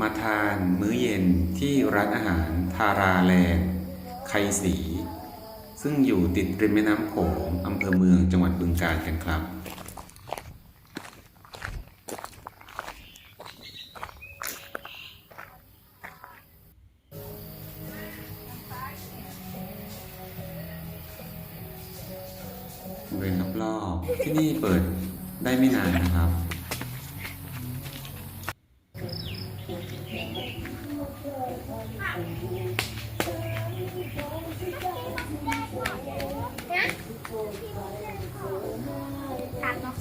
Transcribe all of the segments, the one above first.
มาทานมื้อเย็นที่ร้านอาหารทาราแลนด์ไคสี ซึ่งอยู่ติดริมแม่น้ำโขงอำเภอเมืองจังหวัดบึงกาฬกันครับ บริเวณรอบๆที่นี่เปิดได้ไม่นานนะครับ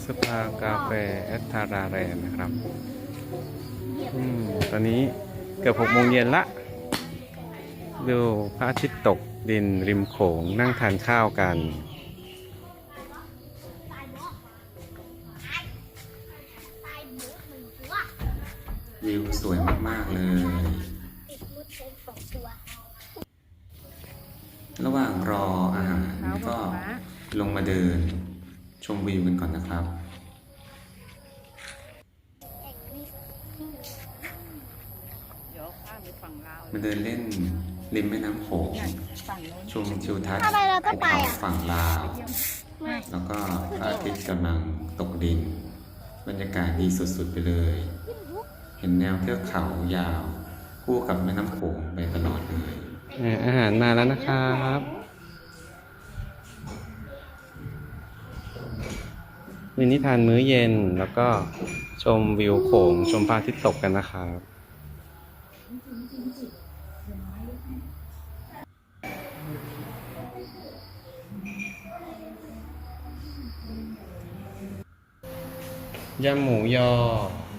สภากาแฟแอตทาราแรนนะครับอืมตอนนี้เกือบหกโมงเย็นละ ดูพระอาทิตย์ตกดินริมโขงนั่งทานข้าวกันวิวสวยมาก ๆ เลย ระหว่างรออาหารก็ลงมาเดิน ชมวิวกันก่อนนะครับเดี๋ยวข้ามไปฝั่งลาวมาเดินเล่นริมแม่น้ำโขงฝั่งโน้นชมทิวทัศน์ทำไมเราต้องไปภูอะเขาฝั่งลาว แล้วก็พระอาทิตย์กำลังตกดิน บรรยากาศดีสุดๆไปเลย เห็นแนวเทือกเขายาว คู่กับแม่น้ำโขงไปตลอดเลยอ่าอาหารมาแล้วนะครับวันนี้ทานมื้อเย็นแล้วก็ชมวิวโขงชมพระอาทิตย์ตกกันนะครับยำหมูยอ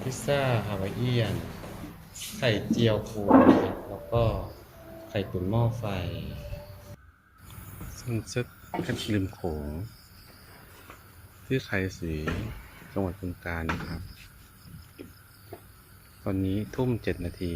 พิซซ่าฮาวายเอียน ไข่เจียวปูนะครับแล้วก็ไข่ตุ๋นหม้อไฟซึ่งซึกกันริมโขงที่ไข่สีจังหวัดบึงกาฬนะครับ ตอนนี้ทุ่มเจ็ดนาที